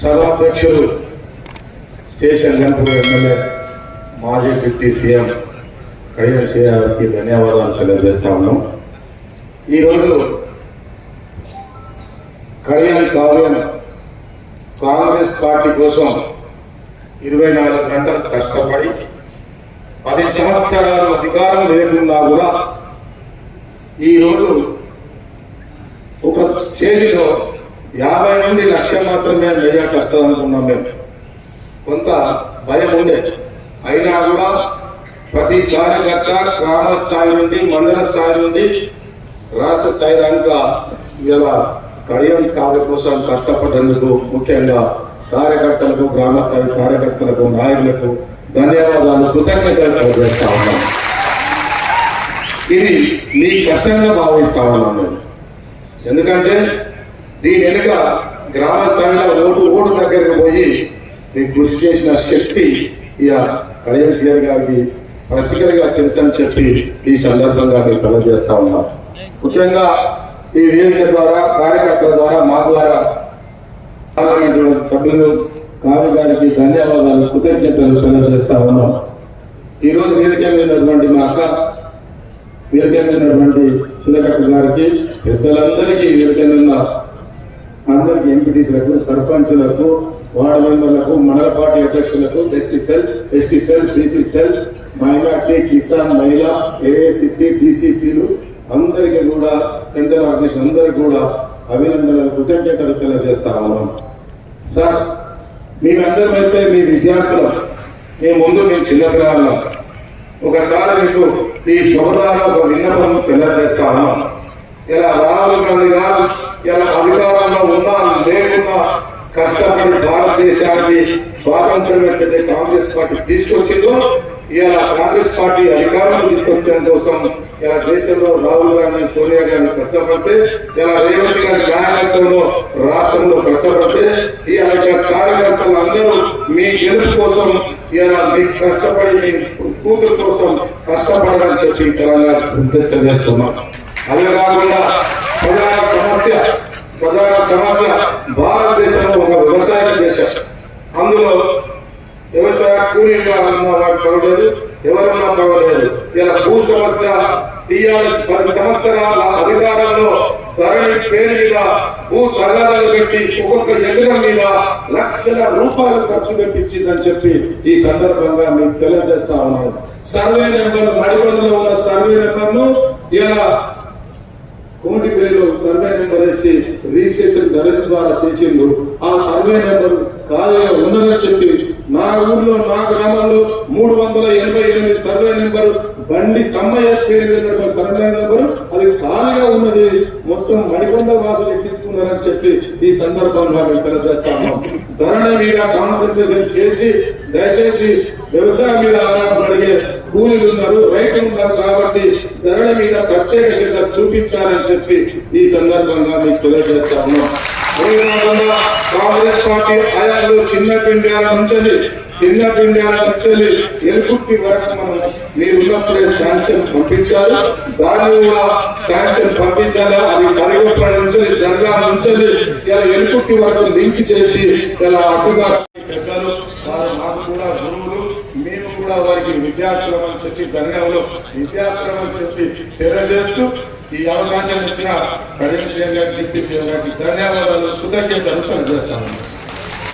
సభాధ్యక్షులు station Ghanpur MLA మాజీ deputy CM Kalyan గారికి ధన్యవాదాలు తెలియజేస్తా ఉన్నాం. ఈరోజు కళ్యాణ్ కావ్యం కాంగ్రెస్ పార్టీ కోసం ఇరవై నాలుగు గంటలు కష్టపడి పది సంవత్సరాలు అధికారం లేకుండా కూడా ఈరోజు ఒక స్టేజ్లో యాభై నుండి లక్ష మాత్రమే మెజార్టీ వస్తుంది అనుకున్నాం మేము. కొంత భయం ఉండే. అయినా కూడా ప్రతి కార్యకర్త గ్రామ స్థాయి నుండి మండల స్థాయి నుండి రాష్ట్ర స్థాయి దాకా ఇలా కడియం కావ్య కోసం కష్టపడ్డందుకు ముఖ్యంగా కార్యకర్తలకు గ్రామ స్థాయి కార్యకర్తలకు నాయకులకు ధన్యవాదాలు కృతజ్ఞతలు చేస్తా ఉన్నాం. ఇది మీ కష్టంగా భావిస్తా ఉన్నాం ఎందుకంటే దీని వెనుక గ్రామ స్థాయిలో ఓటు ఓటు దగ్గరకు పోయి మీకు కృషి చేసిన శక్తి ఇక కళ్యాణ్ గారి గారికి పర్టికులర్గా తెలుసని చెప్పి ఈ సందర్భంగా మీకు తెలియజేస్తా ఉన్నాం. ముఖ్యంగా ఈ వేదిక ద్వారా కార్యకర్తల ద్వారా మా ద్వారా పార్లమెంటు సభ్యులు గారికి ధన్యవాదాలు కృతజ్ఞతలు తెలియజేస్తా ఉన్నాం. ఈ రోజు వేదిక మీదటువంటి మా అక్క వీరికెళ్ళినటువంటి చిన్నకట్ట గారికి పెద్దలందరికీ వీరికెళ్ళిన అందరికీ ఎంపీటీసీలకు సర్పంచులకు వార్డు మెంబర్లకు మండల party అధ్యక్షులకు SC cell ST cell BC cell minority Kisan మహిళా ఏఐసిసి డిసిసిలు అందరికీ కూడా సెంట్రల్ ఆర్గనైజేషన్ అందరికీ కూడా అభినందనలు కృతజ్ఞతలు తెలియజేస్తా ఉన్నాం. సార్ మేమందరం అయితే మీ విద్యార్థులు. మీ ముందు మేము చిన్నపిల్లలు ఒకసారి మీకు ఈ శుభదాన ఒక విన్నపం తెలియజేస్తాను ఇలా రాహుల్ గాంధీ గారు ఇలా అధికారంలో ఉన్నా లేకున్నా కష్టపడి భారతదేశానికి స్వాతంత్రం ఏంటంటే కాంగ్రెస్ పార్టీ తీసుకొచ్చిందో ఇలా కాంగ్రెస్ పార్టీ అధికారం తీసుకొచ్చడం కోసం ఇలా దేశంలో రాహుల్ గాంధీ సోనియా గాంధీ కష్టపడితే ఇలా రేవంత్ గారి నాయకత్వంలో రాష్ట్రంలో కష్టపడితే ఇలా కార్యకర్తలు అందరూ మీ గెలుపు కోసం ఇలా మీ కష్టపడి మీ కూతురు కోసం కష్టపడాలని చెప్పి తెలంగాణ ఉద్దేశం అదే కాకుండా ప్రధాన సమస్య ప్రధాన సమస్య భారతదేశంలో ఒక వ్యవసాయ దేశం. అందులో వ్యవసాయ కూలీలు ఉన్న వాడు పర్వాలేదు ఎవరున్నా పర్వాలేదు ఇలా భూ సమస్య టీఆర్ఎస్ పది సంవత్సరాల అధికారంలో ధరణి పేరు మీద భూ తగాదాలు పెట్టి ఒక్కొక్క ఎకరం మీద లక్షల రూపాయలు ఖర్చు పెట్టించిందని చెప్పి ఈ సందర్భంగా మీకు తెలియజేస్తా ఉన్నాను. సర్వే నెంబర్ నడిపడిలో ఉన్న సర్వే నెంబర్ను ఇలా కోటి పేరు సర్వే నెంబర్ వేసి రిజిస్ట్రేషన్ సర్వే ద్వారా చేసిండు ఆ సర్వే నెంబర్ ఖాళీగా ఉన్నదని చెప్పి నా ఊర్లో నా గ్రామంలో మూడు వందల ఎనభై ఎనిమిది సర్వే నెంబర్ బండి సమ్మయ్య పేరు సర్వే నెంబర్ ఖాళీగా మొత్తం మణికొండ వాసులు ఎక్కించుకున్నారని చెప్పి ఈ సందర్భంగా మేము తెలియజేస్తాము. ధరణ మీద కాన్సన్ట్రేషన్ చేసి దయచేసి వ్యవసాయం మీద ఆధారపడిగే కూలీలు ఉన్నారు రైతులు ఉన్నారు కాబట్టి ధరణ మీద ప్రత్యేక శ్రద్ధ చూపించాలని చెప్పి ఈ సందర్భంగా మీకు తెలియజేస్తాము. ఉన్నాం కాంగ్రెస్ పార్టీ హయాంలో చిన్న పిండాల నుంచి చిన్న పిండాల నుంచి ఎలుగుట్టి వరకు మనం మీరు ఉన్నప్పుడే శాంక్షన్ పంపించారు. దాన్ని కూడా శాంక్షన్ పంపించాలా? అది కరిగొప్ప నుంచి జరగా నుంచి ఇలా ఎలుగుట్టి వరకు లింక్ చేసి ఇలా అటుగా పెద్దలు వారు మాకు కూడా గురువులు మేము కూడా వారికి విద్యార్థులం అని చెప్పి ధన్యవాదాలు విద్యార్థులం అని చెప్పి తెలియజేస్తూ ఈ అవకాశం వచ్చిన కడియం సీఎం గారికి డిప్యూటీ సీఎం గారికి ధన్యవాదాలు కృతజ్ఞతలు తెలియజేస్తాను.